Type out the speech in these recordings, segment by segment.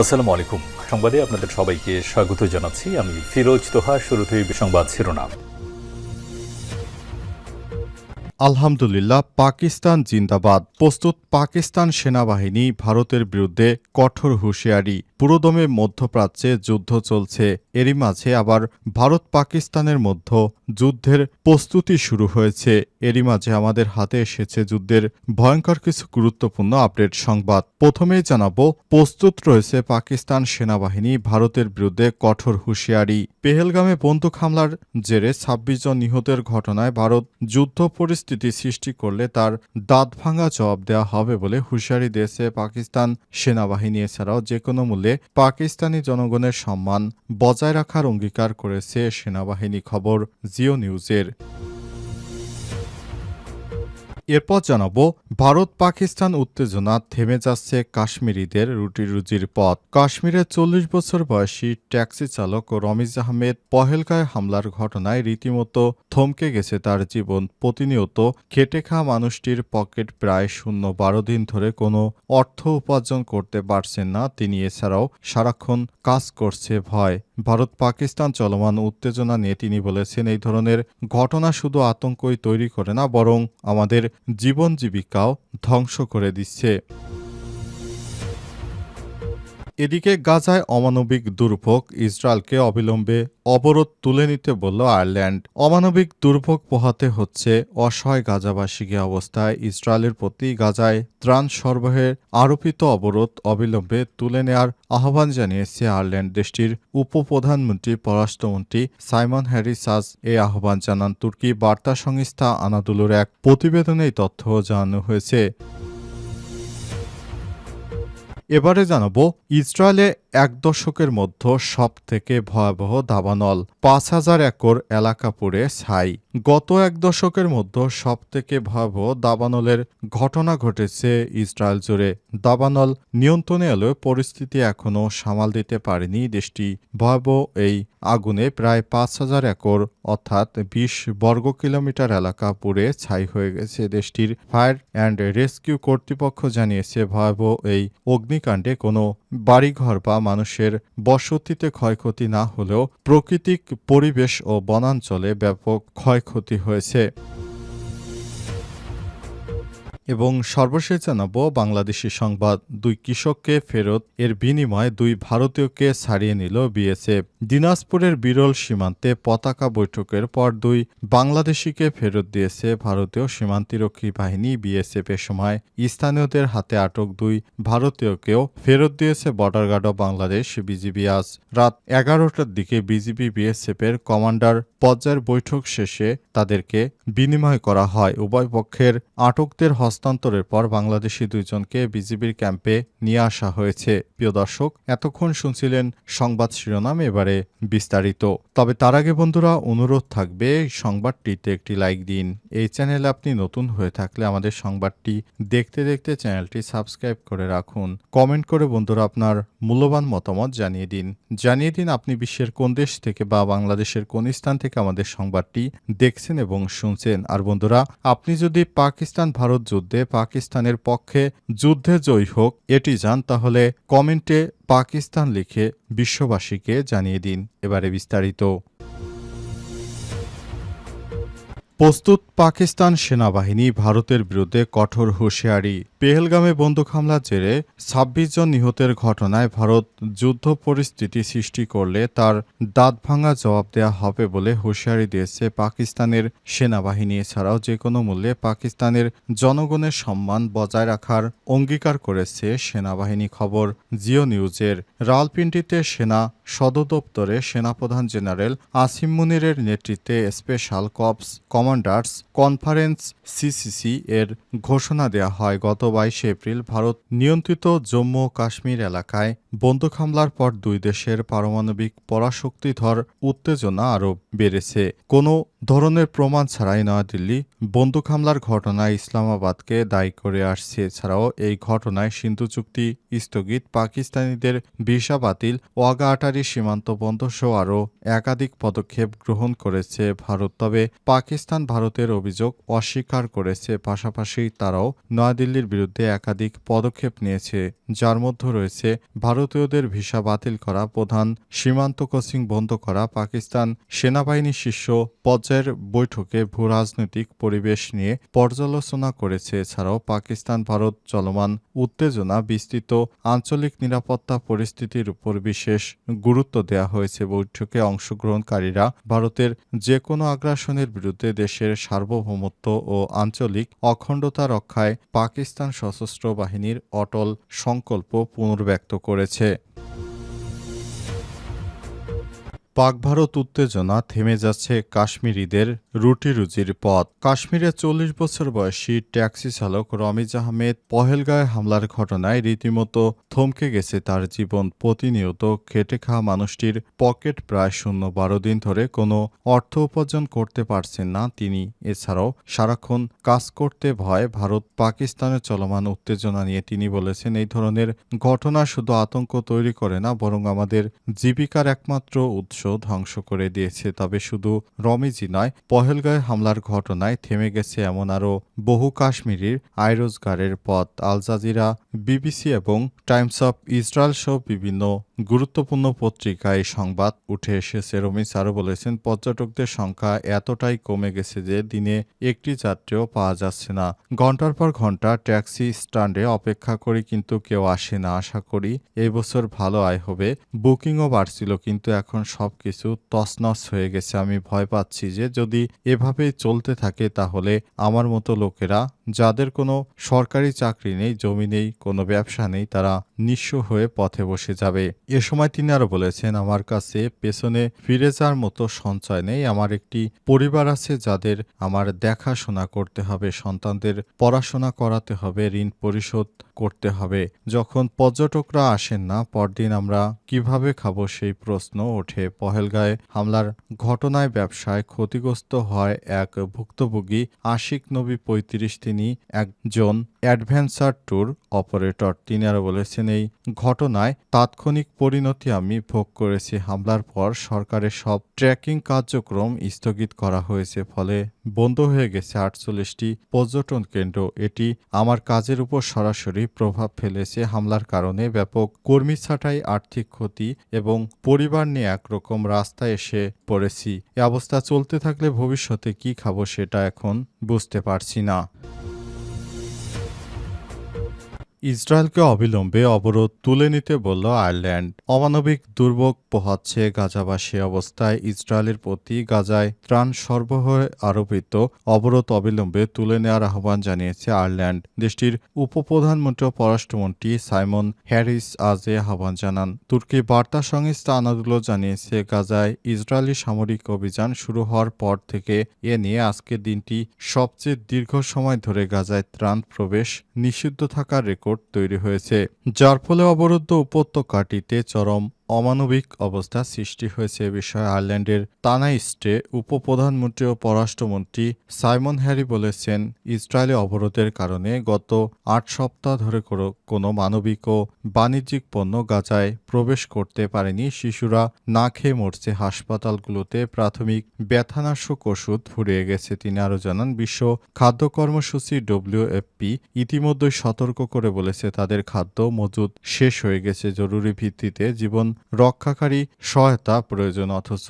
আসসালামু আলাইকুম সংবাদে আপনাদের সবাইকে স্বাগত জানাচ্ছি। আমি ফিরোজ তোহা, শুরুতেই সংবাদ শিরোনাম। আলহামদুলিল্লাহ, পাকিস্তান জিন্দাবাদ। প্রস্তুত পাকিস্তান সেনাবাহিনী ভারতের বিরুদ্ধে কঠোর হুঁশিয়ারি। পুরোদমে মধ্যপ্রাচ্যে যুদ্ধ চলছে। এরই মাঝে আবার ভারত পাকিস্তানের মধ্যে যুদ্ধের প্রস্তুতি শুরু হয়েছে। এরই মাঝে আমাদের হাতে এসেছে যুদ্ধের ভয়ঙ্কর কিছু গুরুত্বপূর্ণ আপডেট সংবাদ। প্রথমেই জানাব, প্রস্তুত রয়েছে পাকিস্তান সেনাবাহিনী ভারতের বিরুদ্ধে কঠোর হুঁশিয়ারি। পেহেলগামে বন্দুক হামলার জেরে ছাব্বিশ জন নিহতের ঘটনায় ভারত যুদ্ধ পরিস্থিতি সৃষ্টি করলে তার দাঁত ভাঙা জবাব দেওয়া হবে বলে হুঁশিয়ারি দিয়েছে পাকিস্তান সেনাবাহিনী। এছাড়াও যে কোনো মূল্যে পাকিস্তানি জনগণের সম্মান বজায় রাখার অঙ্গীকার করেছে সেনাবাহিনী খবর জিও নিউজের। এরপর জানাব, ভারত পাকিস্তান উত্তেজনা থেমে যাচ্ছে কাশ্মীরিদের রুটি রুজির পথ। কাশ্মীরের চল্লিশ বছর বয়সী ট্যাক্সি চালক রমিজ আহমেদ পহেলগায় হামলার ঘটনায় রীতিমতো থমকে গেছে তার জীবন। প্রতিনিয়ত খেটে খাওয়া মানুষটির পকেট প্রায় শূন্য। বারো দিন ধরে কোনো অর্থ উপার্জন করতে পারছেন না, তিনি এছাড়াও সারাক্ষণ কাজ করছে ভয়। ভারত পাকিস্তান চলমান উত্তেজনা নিয়ে তিনি বলেছেন, এই ধরনের ঘটনা শুধু আতঙ্কই তৈরি করে না, বরং আমাদের জীবন জীবিকাও ধ্বংস করে দিচ্ছে। এদিকে গাজায় অমানবিক দুর্ভোগ ইসরায়েলকে অবিলম্বে অবরোধ তুলে নিতে বলল আয়ারল্যান্ড। অমানবিক দুর্ভোগ পোহাতে হচ্ছে অসহায় গাজাবাসীকে অবস্থায়। ইসরায়েলের প্রতি গাজায় ত্রাণ সরবরাহের আরোপিত অবরোধ অবিলম্বে তুলে নেয়ার আহ্বান জানিয়েছে আয়ারল্যান্ড দেশটির উপপ্রধানমন্ত্রী, পররাষ্ট্রমন্ত্রী সাইমন হ্যারিস আজ এ আহ্বান জানান তুর্কি বার্তা সংস্থা আনাদুলুর এক প্রতিবেদনে তথ্য জানানো হয়েছে। এবারে জানাব ইসরায়েলে এক দশকের মধ্যে সব থেকে ভয়াবহ দাবানল, পাঁচ হাজার একর এলাকা পুড়ে ছাই। গত এক দশকের মধ্যে সব থেকে ভয়াবহ দাবানলের ঘটনা ঘটেছে ইসরায়েল জুড়ে। দাবানল নিয়ন্ত্রণে এলেও পরিস্থিতি এখনও সামাল দিতে পারেনি দেশটি। ভয়াবহ এই আগুনে প্রায় পাঁচ হাজার একর, অর্থাৎ বিশ বর্গ কিলোমিটার এলাকা পুড়ে ছাই হয়ে গেছে দেশটির ফায়ার অ্যান্ড রেস্কিউ কর্তৃপক্ষ জানিয়েছে ভয়াবহ এই অগ্নিকাণ্ডে কোনো বাড়িঘর বা মানুষের বসতিতে ক্ষয়ক্ষতি না হলেও প্রাকৃতিক পরিবেশ ও বনাঞ্চলে ব্যাপক ক্ষয়ক্ষতি হয়েছে। এবং সর্বশেষ জানাব বাংলাদেশি সংবাদ। দুই কৃষককে ফেরত এর বিনিময়ে দুই ভারতীয়কে ছাড়িয়ে নিল বিএসএফ। দিনাজপুরের বিরল সীমান্তে পতাকা বৈঠকের পর দুই বাংলাদেশিকে ফেরত দিয়েছে ভারতীয় সীমান্তিরক্ষী বাহিনী বিএসএফ এ সময়। স্থানীয়দের হাতে আটক দুই ভারতীয়কেও ফেরত দিয়েছে border guard of Bangladesh BGB আজ। রাত এগারোটার দিকে বিজিবি বিএসএফ এর কমান্ডার পর্যায়ের বৈঠক শেষে তাদেরকে বিনিময় করা হয়। উভয় পক্ষের আটকদের হস্তান্তরের পর বাংলাদেশি দুইজনকে বিজিবির ক্যাম্পে নিয়ে আসা হয়েছে। প্রিয় দর্শক, এতক্ষণ শুনছিলেন সংবাদ শিরোনাম, এবারে বিস্তারিত। তবে তার আগে বন্ধুরা, অনুরোধ থাকবে, সংবাদটিতে একটি লাইক দিন। এই চ্যানেলে আপনি নতুন হয়ে থাকলে আমাদের সংবাদটি দেখতে দেখতে চ্যানেলটি সাবস্ক্রাইব করে রাখুন। কমেন্ট করে বন্ধুরা আপনার মূল্যবান মতামত জানিয়ে দিন। জানিয়ে দিন আপনি বিশ্বের কোন দেশ থেকে বা বাংলাদেশের কোন স্থান থেকে আমাদের সংবাদটি দেখছেন এবং শুনছেন। আর বন্ধুরা, আপনি যদি পাকিস্তান ভারত যুদ্ধে পাকিস্তানের পক্ষে যুদ্ধে জয়ী হোক, এটি যান, তাহলে কমেন্টে পাকিস্তান লিখে বিশ্ববাসীকে জানিয়ে দিন। এবারে বিস্তারিত। প্রস্তুত পাকিস্তান সেনাবাহিনী ভারতের বিরুদ্ধে কঠোর হুঁশিয়ারি। পেহেলগামে বন্দুক হামলার জেরে ছাব্বিশ জন নিহতের ঘটনায় ভারত যুদ্ধ পরিস্থিতি সৃষ্টি করলে তার দাঁত ভাঙা জবাব দেওয়া হবে বলে হুঁশিয়ারি দিয়েছে পাকিস্তানের সেনাবাহিনী। এছাড়াও যে কোনো মূল্যে পাকিস্তানের জনগণের সম্মান বজায় রাখার অঙ্গীকার করেছে সেনাবাহিনী। খবর জিও নিউজের রালপিন্ডিতে সেনা সদর দপ্তরে সেনাপ্রধান জেনারেল আসিম মুনিরের নেতৃত্বে special corps commanders conference CCC এর ঘোষণা দেওয়া হয়। গত বাইশে এপ্রিল ভারত নিয়ন্ত্রিত জম্মু কাশ্মীর এলাকায় বন্দুক হামলার পর দুই দেশের পারমাণবিক পরাশক্তিধর উত্তেজনা আরও বেড়েছে। কোনো ধরনের প্রমাণ ছাড়াই নয়াদিল্লি বন্দুক হামলার ঘটনায় ইসলামাবাদকে দায়ী করে আসছে। এছাড়াও এই ঘটনায় সিন্ধু চুক্তি স্থগিত, পাকিস্তানিদের ভিসা বাতিল ওয়াগা আটারি সীমান্ত বন্ধ সহ আরও একাধিক পদক্ষেপ গ্রহণ করেছে ভারত। তবে পাকিস্তান ভারতের অভিযোগ অস্বীকার করেছে, পাশাপাশি তারাও নয়াদিল্লির বিরুদ্ধে একাধিক পদক্ষেপ নিয়েছে। যার মধ্যে রয়েছে ভারতীয়দের ভিসা বাতিল করা, প্রধান সীমান্ত কোচিং বন্ধ করা, পাকিস্তান সেনাবাহিনী শীর্ষ পর্যায়ের বৈঠকে ভূ রাজনৈতিক পরিবেশ নিয়ে পর্যালোচনা করেছে। এছাড়াও পাকিস্তান, ভারত চলমান উত্তেজনা বিস্তৃত আঞ্চলিক নিরাপত্তা পরিস্থিতির উপর বিশেষ গুরুত্ব দেওয়া হয়েছে। বৈঠকে অংশগ্রহণকারীরা ভারতের যে কোনো আগ্রাসনের বিরুদ্ধে দেশের সার্বভৌমত্ব ও আঞ্চলিক অখণ্ডতা রক্ষায় পাকিস্তান সশস্ত্র বাহিনীর অটল সংকল্প পুনর্ব্যক্ত করেছে। পাক ভারত উত্তেজনা থেমে যাচ্ছে কাশ্মীরিদের রুটি রুজির পথ। কাশ্মীরে চল্লিশ বছর বয়সী ট্যাক্সি চালক রমিজ আহমেদ পহেলগাঁয়ে হামলার ঘটনায় রীতিমতো থমকে গেছে তার জীবন। প্রতিনিয়ত খেটে খাওয়া মানুষটির পকেট প্রায় শূন্য। বারো দিন ধরে কোনো অর্থ উপার্জন করতে পারছেন না তিনি। এছাড়াও সারাক্ষণ কাজ করতে ভয়, ভারত পাকিস্তানের চলমান উত্তেজনা নিয়ে তিনি বলেছেন, এই ধরনের ঘটনা শুধু আতঙ্ক তৈরি করে না, বরং আমাদের জীবিকার একমাত্র উৎস। ধ্বংস করে দিয়েছে, তবে শুধু রমিজি নয়, পহেলগাঁয়ে হামলার ঘটনায় থেমে গেছে এমন আরও বহু কাশ্মীরির আয় রোজগারের পথ। আল জাজিরা, বিবিসি এবং টাইমস অফ ইসরায়েল সহ বিভিন্ন গুরুত্বপূর্ণ পত্রিকায় সংবাদ উঠে এসেছে। রমিজ আরও বলেছেন, পর্যটকদের সংখ্যা এতটাই কমে গেছে যে দিনে একটি যাত্রীও পাওয়া যাচ্ছে না। ঘণ্টার পর ঘণ্টা ট্যাক্সি স্ট্যান্ডে অপেক্ষা করি, কিন্তু কেউ আসে না। আশা করি এই বছর ভালো আয় হবে। বুকিংও বাড়ছিল, কিন্তু এখন সবকিছু তসনস হয়ে গেছে। আমি ভয় পাচ্ছি যে যদি এভাবেই চলতে থাকে তাহলে আমার মতো লোকেরা যাদের কোনো সরকারি চাকরি নেই, জমি নেই, কোনো ব্যবসা নেই, তারা নিঃস্ব হয়ে পথে বসে যাবে। এ সময় তিনি আরও বলেছেন, আমার কাছে পেছনে ফিরে যাওয়ার মতো সঞ্চয় নেই। আমার একটি পরিবার আছে যাদের আমার দেখাশোনা করতে হবে, সন্তানদের পড়াশোনা করাতে হবে, ঋণ পরিশোধ করতে হবে। যখন পর্যটকরা আসেন না, পরদিন আমরা কীভাবে খাব সেই প্রশ্ন ওঠে। পহেলগাঁয়ে হামলার ঘটনায় ব্যবসায় ক্ষতিগ্রস্ত হয় এক ভুক্তভোগী আশিক নবী পঁয়ত্রিশ তিনি একজন অ্যাডভেঞ্চার ট্যুর অপারেটর। তিনি আরও বলেছেন, এই ঘটনায় তাৎক্ষণিক পরিণতি আমি ভোগ করেছি। হামলার পর সরকারের সব ট্র্যাকিং কার্যক্রম স্থগিত করা হয়েছে, ফলে বন্ধ হয়ে গেছে আটচল্লিশটি পর্যটন কেন্দ্র। এটি আমার কাজের উপর সরাসরি প্রভাব ফেলেছে। হামলার কারণে ব্যাপক কর্মী ছাঁটাই, আর্থিক ক্ষতি এবং পরিবার নিয়ে একরকম রাস্তায় এসে পড়েছি। এ অবস্থা চলতে থাকলে ভবিষ্যতে কি খাব সেটা এখন বুঝতে পারছি না। ইসরায়েলকে অবিলম্বে অবরোধ তুলে নিতে বলল আয়ারল্যান্ড। অমানবিক দুর্ভোগ পোহাচ্ছে গাজাবাসী অবস্থায়। ইসরায়েলের প্রতি গাজায় ত্রাণ সরবরাহে আরোপিত অবরোধ অবিলম্বে তুলে নেওয়ার আহ্বান জানিয়েছে আয়ারল্যান্ড। দেশটির উপপ্রধানমন্ত্রী ও পররাষ্ট্রমন্ত্রী সাইমন হ্যারিস আজ এ আহ্বান জানান। তুর্কি বার্তা সংস্থা আনাদুলো জানিয়েছে, গাজায় ইসরায়েলি সামরিক অভিযান শুরু হওয়ার পর থেকে এ নিয়ে আজকের দিনটি সবচেয়ে দীর্ঘ সময় ধরে গাজায় ত্রাণ প্রবেশ নিষিদ্ধ থাকার রেকর্ড তৈরি হয়েছে। যার ফলে অবরুদ্ধ উপত্যকাটিতে চরম অমানবিক অবস্থা সৃষ্টি হয়েছে এ বিষয়ে আয়ারল্যান্ডের তানাইস্টে উপপ্রধানমন্ত্রী ও পররাষ্ট্রমন্ত্রী সাইমন হ্যারি বলেছেন, ইসরায়েলে অবরোধের কারণে গত আট সপ্তাহ ধরে কোনো- মানবিক ও বাণিজ্যিক পণ্য গাজায় প্রবেশ করতে পারেনি। শিশুরা না খেয়ে মরছে। হাসপাতালগুলোতে প্রাথমিক ব্যথানাশক ওষুধ ফুরিয়ে গেছে, তিনি আরও জানান। বিশ্ব খাদ্য কর্মসূচি ডব্লিউএফপি ইতিমধ্যেই সতর্ক করে বলেছে, তাদের খাদ্য মজুদ শেষ হয়ে গেছে। জরুরি ভিত্তিতে জীবন রক্ষাকারী সহায়তা প্রয়োজন, অথচ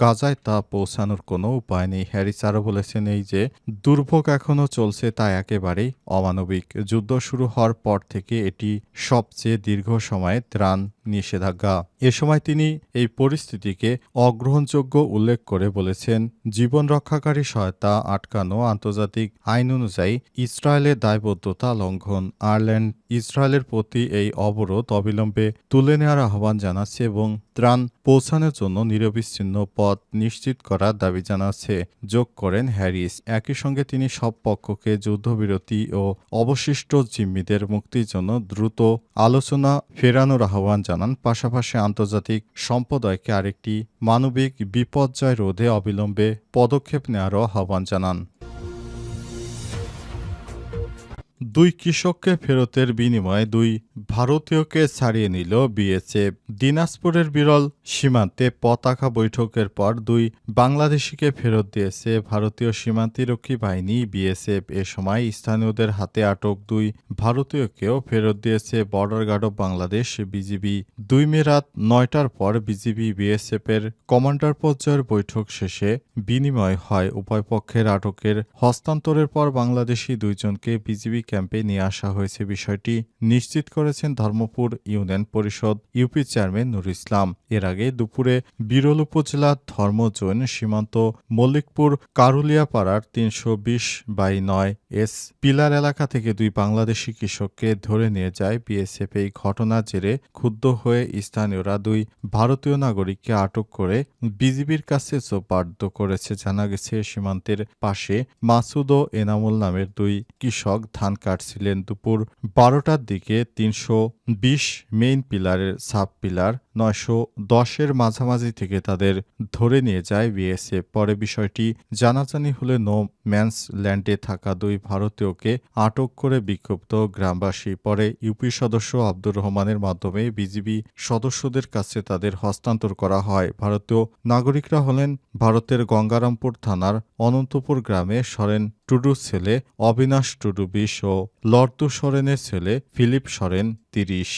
গাজায় তা পৌঁছানোর কোনো উপায় নেই। হ্যারিস আরও বলেছেন এই যে, দুর্ভোগ এখনও চলছে, তা একেবারেই অমানবিক। যুদ্ধ শুরু হওয়ার পর থেকে এটি সবচেয়ে দীর্ঘ সময়ে ত্রাণ নিষেধাজ্ঞা। এ সময় তিনি এই পরিস্থিতিকে অগ্রহণযোগ্য উল্লেখ করে বলেছেন, জীবন রক্ষাকারী সহায়তা আটকানো আন্তর্জাতিক আইন অনুযায়ী ইসরায়েলের দায়বদ্ধতা লঙ্ঘন। আয়ারল্যান্ড ইসরায়েলের প্রতি এই অবরোধ অবিলম্বে তুলে নেওয়ার আহ্বান জানাচ্ছে এবং ত্রাণ পৌঁছানোর জন্য নিরবিচ্ছিন্ন পথ নিশ্চিত করার দাবি জানাচ্ছে। যোগ করেন হ্যারিস। একই সঙ্গে তিনি সব পক্ষকে যুদ্ধবিরতি ও অবশিষ্ট জিম্মিদের মুক্তির জন্য দ্রুত আলোচনা ফেরানোর আহ্বান জানান। পাশাপাশি আন্তর্জাতিক সম্প্রদায়কে আরেকটি মানবিক বিপর্যয় রোধে অবিলম্বে পদক্ষেপ নেওয়ারও আহ্বান জানান। দুই কৃষককে ফেরতের বিনিময়ে দুই ভারতীয়কে ছাড়িয়ে নিল বিএসএফ। দিনাজপুরের বিরল সীমান্তে পতাকা বৈঠকের পর দুই বাংলাদেশিকে ফেরত দিয়েছে ভারতীয় সীমান্তিরক্ষী বাহিনী। বিএসএফ এ সময় স্থানীয়দের হাতে আটক দুই ভারতীয়কেও ফেরত দিয়েছে border guard of Bangladesh, BGB. দুই মে রাত নয়টার পর বিজিবি বিএসএফ এর কমান্ডার পর্যায়ের বৈঠক শেষে বিনিময় হয়। উভয় পক্ষের আটকের হস্তান্তরের পর বাংলাদেশি দুইজনকে বিজিবি ক্যাম্পে নিয়ে আসা হয়েছে বিষয়টি নিশ্চিত করেছেন Dharmapur Union Parishad UP chairman Nur Islam. এর আগে দুপুরে বিরল উপজেলার ধর্মজৈন সীমান্ত মল্লিকপুর কারুলিয়াপাড়ার তিনশো বিশ বাই নয় এস পিলার এলাকা থেকে দুই বাংলাদেশি কৃষককে ধরে নিয়ে যায় বিএসএফ। এই ঘটনার জেরে ক্ষুব্ধ হয়ে স্থানীয়রা দুই ভারতীয় নাগরিককে আটক করে বিজিবির কাছে সোপার্দ করেছে। জানা গেছে, সীমান্তের পাশে মাসুদ ও এনামুল নামের দুই কৃষক ধান কাটছিলেন দুপুর বারোটার দিকে তিনশো বিশ মেইন পিলারের সাব পিলার নয়শো দশের মাঝামাঝি থেকে তাদের ধরে নিয়ে যায় বিএসএফ। পরে বিষয়টি জানাজানি হলে নো ম্যানস ল্যান্ডে থাকা দুই ভারতীয়কে আটক করে বিক্ষুব্ধ গ্রামবাসী। পরে ইউপি সদস্য আব্দুর রহমানের মাধ্যমে বিজিবি সদস্যদের কাছে তাদের হস্তান্তর করা হয়। ভারতীয় নাগরিকরা হলেন ভারতের গঙ্গারামপুর থানার অনন্তপুর গ্রামে সরেন টুডু ছেলে অবিনাশ টুডু বিশ ও লর্দু সরেনের ছেলে ফিলিপ সরেন তিরিশ।